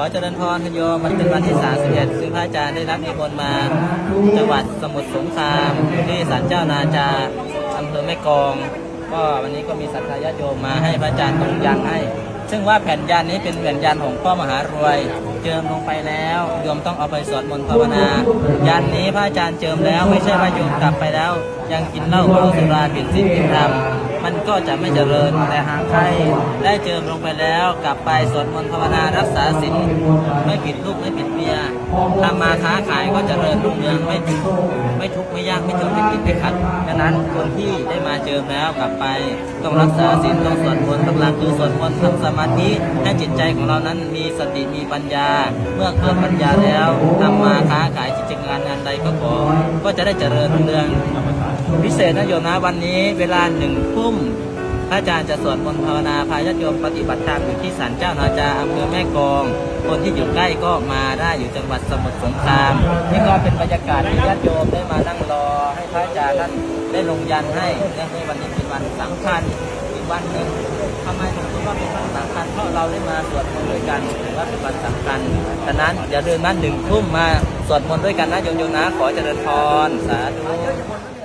ขอเจริญพรทโยมมันเป็นวันที่ 31 ซึ่งพระอาจารย์ได้รับนิมนต์มาจังหวัดสมุทรสงครามที่ศาลเจ้านาจาอำเภอแม่กลองก็วันนี้ก็มีศรัทธาญาติโยมมาให้พระอาจารย์ตรงยันให้ ซึ่งว่าแผ่นยันนี้เป็นแผ่นยันของพ่อมหารวย เจิมลงไปแล้วโยมต้องเอาไปสวดมนต์ภาวนา ยันนี้พระอาจารย์เจิมแล้วไม่ใช่ว่าโยมกลับไปแล้ว ยังกินเหล้าเมาสุราผิดศีลผิดธรรม มันก็จะไม่เจริญแต่หากใครได้เจิมลงไปแล้วกลับไปสวดมนต์ภาวนารักษาศีลไม่ผิดลูกไม่ผิดเมียทำมาค้าขายก็เจริญรุ่งเรืองไม่ไม่ทุกข์ไม่ยากไม่จนไม่ติดไม่ขัดดังนั้นคนที่ได้มาเจิมแล้วกลับไปต้องรักษาศีลต้องสวดมนต์ต้องหลักคือสวดมนต์ทำสมาธิให้จิตใจของเรานั้นมีสติมีปัญญา เมื่อเกิดปัญญาแล้วทำมาค้าขายกิจการงานใดก็ขอก็จะได้เจริญรุ่งเรือง พิเศษนะโยมนะวันนี้เวลาหนึ่งทุ่มพระอาจารย์จะสวดมนต์ภาวนาพาญาติโยมปฏิบัติธรรมอยู่ที่ศาลเจ้านาจาอำเภอแม่กอง คนที่อยู่ใกล้ก็มาได้อยู่จังหวัดสมุทรสงครามนี่ก็เป็นบรรยากาศที่ญาติโยมได้มานั่งรอ ให้พระอาจารย์ท่านได้ลงยันให้และในวันนี้เป็นวันสำคัญอีกวันหนึ่งทำไมถึงคิดว่าเป็นวันสำคัญเพราะเราได้มาสวดมนต์ด้วยกันถือว่าเป็นวันสำคัญฉะนั้นอย่าลืมนะหนึ่งทุ่มมาสวดมนต์ด้วยกันนะโยมโยมนะขอเจริญพรสาธุ